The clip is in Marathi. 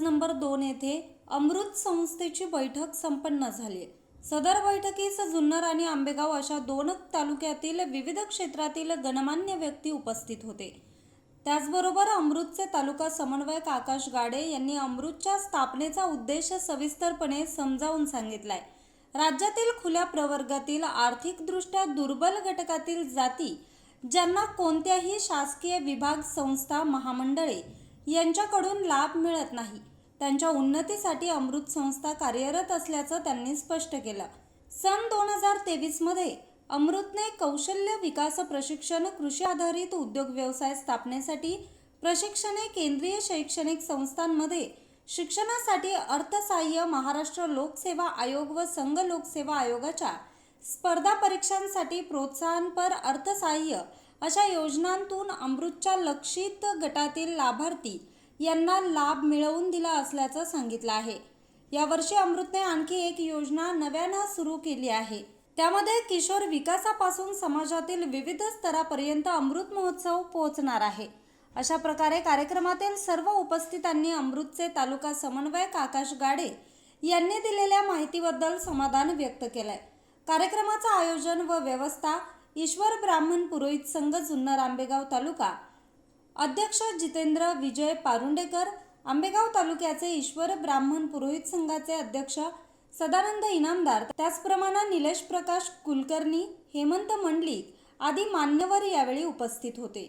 नंबर दोन येथे अमृत संस्थेची बैठक संपन्न झाली. सदर बैठकीस जुन्नर आणि आंबेगाव अशा दोन तालुक्यातील विविध क्षेत्रातील गणमान्य व्यक्ती उपस्थित होते. त्याचबरोबर अमृतचे तालुका समन्वयक आकाश गाडे यांनी अमृतच्या स्थापनेचा उद्देश सविस्तरपणे समजावून सांगितलाय. राज्यातील खुल्या प्रवर्गातील आर्थिकदृष्ट्या दुर्बल घटकातील जाती ज्यांना कोणत्याही शासकीय विभाग संस्था महामंडळे यांच्याकडून लाभ मिळत नाही. त्यांच्या उन्नतीसाठी अमृत संस्था कार्यरत असल्याचं त्यांनी स्पष्ट केलं. सन दोन हजार तेवीसमध्ये अमृतने कौशल्य विकास प्रशिक्षण कृषी आधारित उद्योग व्यवसाय स्थापनेसाठी प्रशिक्षणे केंद्रीय शैक्षणिक संस्थांमध्ये शिक्षणासाठी अर्थसहाय्य महाराष्ट्र लोकसेवा आयोग व संघ लोकसेवा आयोगाच्या स्पर्धा परीक्षांसाठी प्रोत्साहनपर अर्थसहाय्य अशा योजनांतून अमृतच्या लक्षित गटातील लाभार्थी यांना लाभ मिळवून दिला असल्याचं सांगितलं आहे. यावर्षी अमृतने आणखी एक योजना नव्यानं सुरू केली आहे. त्यामध्ये किशोर विकासापासून समाजातील विविध स्तरापर्यंत अमृत महोत्सव पोहोचणार आहे. अशा प्रकारे कार्यक्रमातील सर्व उपस्थितांनी अमृतचे तालुका समन्वयक आकाश गाडे यांनी दिलेल्या माहितीबद्दल समाधान व्यक्त केलंय. कार्यक्रमाचं आयोजन व व्यवस्था ईश्वर ब्राह्मण पुरोहित संघ जुन्नर आंबेगाव तालुका. अध्यक्ष जितेंद्र विजय पारुंडेकर आंबेगाव तालुक्याचे ईश्वर ब्राह्मण पुरोहित संघाचे अध्यक्ष सदानंद इनामदार त्याचप्रमाणे निलेश प्रकाश कुलकर्णी हेमंत मंडलिक आदी मान्यवर यावेळी उपस्थित होते.